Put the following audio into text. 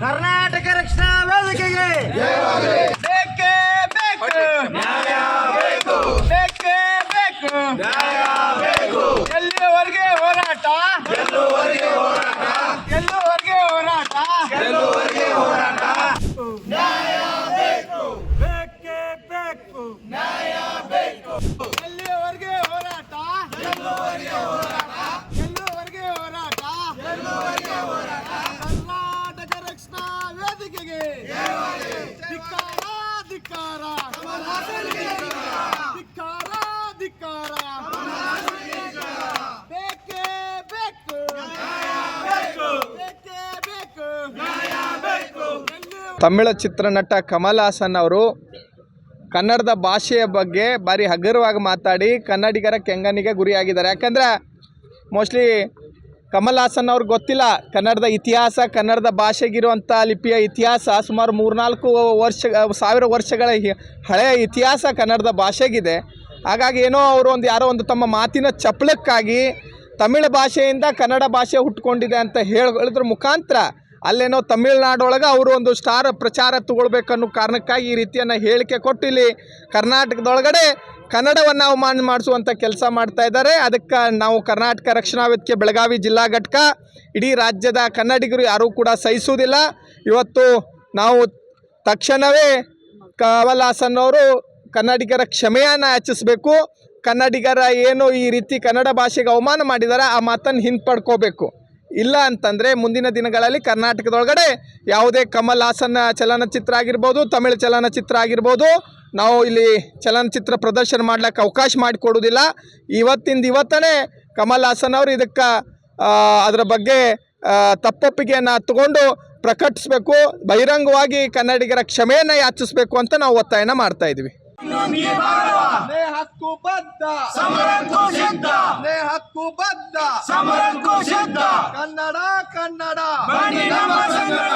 ಕರ್ನಾಟಕ ರಕ್ಷಣಾ ವೇದಿಕೆಗೆ. ಬೇಕೇ ಬೇಕು. ಬೇಕೇ ಬೇಕು. ಎಲ್ಲಿವರೆಗೆ ಹೋರಾಟ? ಎಲ್ಲಿವರೆಗೆ ಹೋರಾಟ? ಬೇಕೇ ಬೇಕು. ಎಲ್ಲಿವರೆಗೆ ಹೋರಾಟ ಎಲ್ಲಿವರೆಗೆ ಹೋರಾಟ ಕರ್ನಾಟಕ ರಕ್ಷಣಾ ವೇದಿಕೆಗೆ ಧಿಕ್ಕಾರ ಧಿಕ್ಕಾರ ಧಿಕ್ಕಾರ ಬೇಕೇ ಬೇಕು. ಬೇಕೇ ಬೇಕು. ತಮಿಳ ಚಿತ್ರನಟ ಕಮಲ್ ಹಾಸನ್ ಅವರು ಕನ್ನಡದ ಭಾಷೆಯ ಬಗ್ಗೆ ಭಾರಿ ಹಗುರವಾಗಿ ಮಾತಾಡಿ ಕನ್ನಡಿಗರ ಕೆಂಗನಿಗೆ ಗುರಿಯಾಗಿದ್ದಾರೆ. ಯಾಕಂದರೆ ಮೋಸ್ಟ್ಲಿ ಕಮಲ್ ಹಾಸನ್ ಅವ್ರಿಗೆ ಗೊತ್ತಿಲ್ಲ. ಕನ್ನಡದ ಇತಿಹಾಸ, ಕನ್ನಡದ ಭಾಷೆಗಿರುವಂಥ ಲಿಪಿಯ ಇತಿಹಾಸ ಸುಮಾರು ಮೂರ್ನಾಲ್ಕು ವರ್ಷ, ಸಾವಿರ ವರ್ಷಗಳ ಹಳೆಯ ಇತಿಹಾಸ ಕನ್ನಡದ ಭಾಷೆಗಿದೆ. ಹಾಗಾಗಿ ಏನೋ ಅವರು ಒಂದು ಯಾರೋ ಒಂದು ತಮ್ಮ ಮಾತಿನ ಚಪಲಕ್ಕಾಗಿ ತಮಿಳು ಭಾಷೆಯಿಂದ ಕನ್ನಡ ಭಾಷೆ ಹುಟ್ಕೊಂಡಿದೆ ಅಂತ ಹೇಳಿದ್ರ ಮುಖಾಂತರ ಅಲ್ಲೇನೋ ತಮಿಳ್ನಾಡೊಳಗೆ ಅವರು ಒಂದು ಸ್ಟಾರ್ ಪ್ರಚಾರ ತಗೊಳ್ಬೇಕನ್ನೋ ಕಾರಣಕ್ಕಾಗಿ ಈ ರೀತಿಯನ್ನು ಹೇಳಿಕೆ ಕೊಟ್ಟು ಇಲ್ಲಿ ಕರ್ನಾಟಕದೊಳಗಡೆ ಕನ್ನಡವನ್ನು ಅವಮಾನ ಮಾಡಿಸುವಂಥ ಕೆಲಸ ಮಾಡ್ತಾ ಇದ್ದಾರೆ. ಅದಕ್ಕೆ ನಾವು ಕರ್ನಾಟಕ ರಕ್ಷಣಾ ವೇದಿಕೆ, ಬೆಳಗಾವಿ ಜಿಲ್ಲಾ ಘಟಕ, ಇಡೀ ರಾಜ್ಯದ ಕನ್ನಡಿಗರು ಯಾರೂ ಕೂಡ ಸಹಿಸುವುದಿಲ್ಲ. ಇವತ್ತು ನಾವು ತಕ್ಷಣವೇ ಕಮಲ್ ಅವರು ಕನ್ನಡಿಗರ ಕ್ಷಮೆಯನ್ನು ಯಾಚಿಸಬೇಕು. ಕನ್ನಡಿಗರ ಏನು ಈ ರೀತಿ ಕನ್ನಡ ಭಾಷೆಗೆ ಅವಮಾನ ಮಾಡಿದ್ದಾರೆ ಆ ಮಾತನ್ನು ಹಿಂಪಡ್ಕೋಬೇಕು. ಇಲ್ಲ ಅಂತಂದರೆ ಮುಂದಿನ ದಿನಗಳಲ್ಲಿ ಕರ್ನಾಟಕದೊಳಗಡೆ ಯಾವುದೇ ಕಮಲ್ ಹಾಸನ್ ಚಲನಚಿತ್ರ ಆಗಿರ್ಬೋದು, ತಮಿಳು ಚಲನಚಿತ್ರ ಆಗಿರ್ಬೋದು, ನಾವು ಇಲ್ಲಿ ಚಲನಚಿತ್ರ ಪ್ರದರ್ಶನ ಮಾಡ್ಲಿಕ್ಕೆ ಅವಕಾಶ ಮಾಡಿಕೊಡೋದಿಲ್ಲ ಇವತ್ತಿಂದ ಇವತ್ತನೇ ಕಮಲ್ ಹಾಸನ್ ಅವರು ಇದಕ್ಕೆ ಅದರ ಬಗ್ಗೆ ತಪ್ಪೊಪ್ಪಿಗೆಯನ್ನು ತಗೊಂಡು ಪ್ರಕಟಿಸಬೇಕು, ಬಹಿರಂಗವಾಗಿ ಕನ್ನಡಿಗರ ಕ್ಷಮೆಯನ್ನು ಯಾಚಿಸಬೇಕು ಅಂತ ನಾವು ಒತ್ತಾಯನ ಮಾಡ್ತಾ ಇದ್ವಿ ನೇ ಹಕ್ಕು ಬದ್ಧ ಸಮರಕ್ಕೂ ಸಿದ್ಧ ನೇ ಹಕ್ಕು ಬದ್ಧ ಸಮರಕ್ಕೂ ಸಿದ್ಧ ಕನ್ನಡ ಕನ್ನಡ ಬನ್ನಿ ನಮ್ಮ ಸಂಗಡ